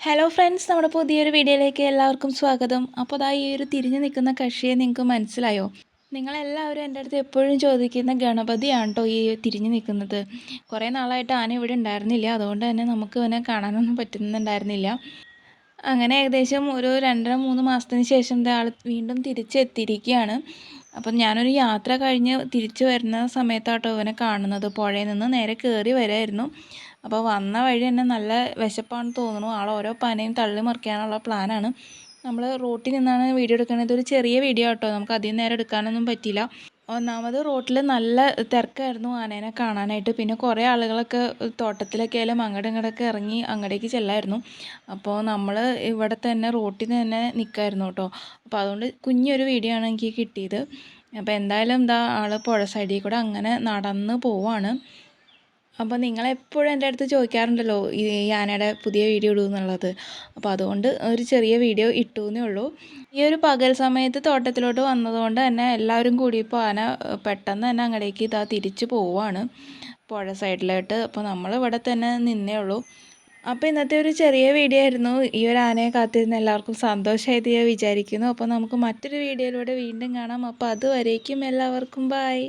Hello friends നമ്മുടെ പുതിയൊരു വീഡിയോയിലേക്ക് എല്ലാവർക്കും സ്വാഗതം. അപ്പോൾ അതാ ഈ ഒരു തിരിഞ്ഞു നിൽക്കുന്ന കക്ഷിയെ നിങ്ങൾക്ക് മനസ്സിലായോ? നിങ്ങളെല്ലാവരും എന്റെ അടുത്ത് എപ്പോഴും ചോദിക്കുന്ന ഗണപതിയാണ് കേട്ടോ ഈ തിരിഞ്ഞു നിൽക്കുന്നത്. കുറേ നാളായിട്ട് ആന ഇവിടെ ഉണ്ടായിരുന്നില്ല. അതുകൊണ്ട് തന്നെ നമുക്ക് ഇവനെ കാണാനൊന്നും പറ്റുന്നുണ്ടായിരുന്നില്ല. അങ്ങനെ ഏകദേശം ഒരു രണ്ടര മൂന്ന് മാസത്തിന് ശേഷം ആൾ വീണ്ടും തിരിച്ചെത്തിയിരിക്കുകയാണ്. അപ്പം ഞാനൊരു യാത്ര കഴിഞ്ഞ് തിരിച്ചു വരുന്ന സമയത്താട്ടോ ഇവനെ കാണുന്നത്. പുഴയിൽ നിന്ന് നേരെ കയറി വരായിരുന്നു. അപ്പോൾ വന്ന വഴി തന്നെ നല്ല വിശപ്പാണെന്ന് തോന്നുന്നു. ആൾ ഓരോ പനയും തള്ളി മറിക്കാനുള്ള പ്ലാനാണ്. നമ്മൾ റോട്ടിൽ നിന്നാണ് വീഡിയോ എടുക്കുന്നത്. ഒരു ചെറിയ വീഡിയോ ആട്ടോ. നമുക്ക് അധികം നേരം എടുക്കാനൊന്നും പറ്റിയില്ല. ഒന്നാമത് റോട്ടിൽ നല്ല തിരക്കായിരുന്നു ആനേനെ കാണാനായിട്ട്. പിന്നെ കുറേ ആളുകളൊക്കെ തോട്ടത്തിലൊക്കെ ആയാലും അങ്ങോട്ടും ഇങ്ങോട്ടൊക്കെ ഇറങ്ങി അങ്ങോട്ടേക്ക് ചെല്ലായിരുന്നു. അപ്പോൾ നമ്മൾ ഇവിടെ തന്നെ റോട്ടിൽ തന്നെ നിൽക്കായിരുന്നു കേട്ടോ. അപ്പോൾ അതുകൊണ്ട് കുഞ്ഞൊരു വീഡിയോ ആണ് എനിക്ക് കിട്ടിയത്. അപ്പോൾ എന്തായാലും എന്താ ആൾ പുഴ സൈഡിൽ കൂടെ അങ്ങനെ നടന്ന് പോവാണ്. അപ്പോൾ നിങ്ങളെപ്പോഴും എന്റെ അടുത്ത് ചോദിക്കാറുണ്ടല്ലോ ഈ ആനയുടെ പുതിയ വീഡിയോ ഇടൂ എന്നുള്ളത്. അപ്പോൾ അതുകൊണ്ട് ഒരു ചെറിയ വീഡിയോ ഇട്ടു എന്നേ ഉള്ളൂ. ഈ ഒരു പകൽ സമയത്ത് തോട്ടത്തിലോട്ട് വന്നതുകൊണ്ട് തന്നെ എല്ലാവരും കൂടി ഇപ്പോൾ ആന പെട്ടെന്ന് തന്നെ അങ്ങടേക്ക് ഇതാ തിരിച്ചു പോവാണ് പുഴ സൈഡിലോട്ട്. അപ്പോൾ നമ്മൾ ഇവിടെ തന്നെ നിന്നേ ഉള്ളൂ. അപ്പോൾ ഇന്നത്തെ ഒരു ചെറിയ വീഡിയോ ആയിരുന്നു. ഈ ഒരു ആനയെ കാത്തിരുന്ന എല്ലാവർക്കും സന്തോഷമായിട്ട് ഞാൻ വിചാരിക്കുന്നു. അപ്പോൾ നമുക്ക് മറ്റൊരു വീഡിയോയിലൂടെ വീണ്ടും കാണാം. അപ്പോൾ അതുവരേക്കും എല്ലാവർക്കും ബായ്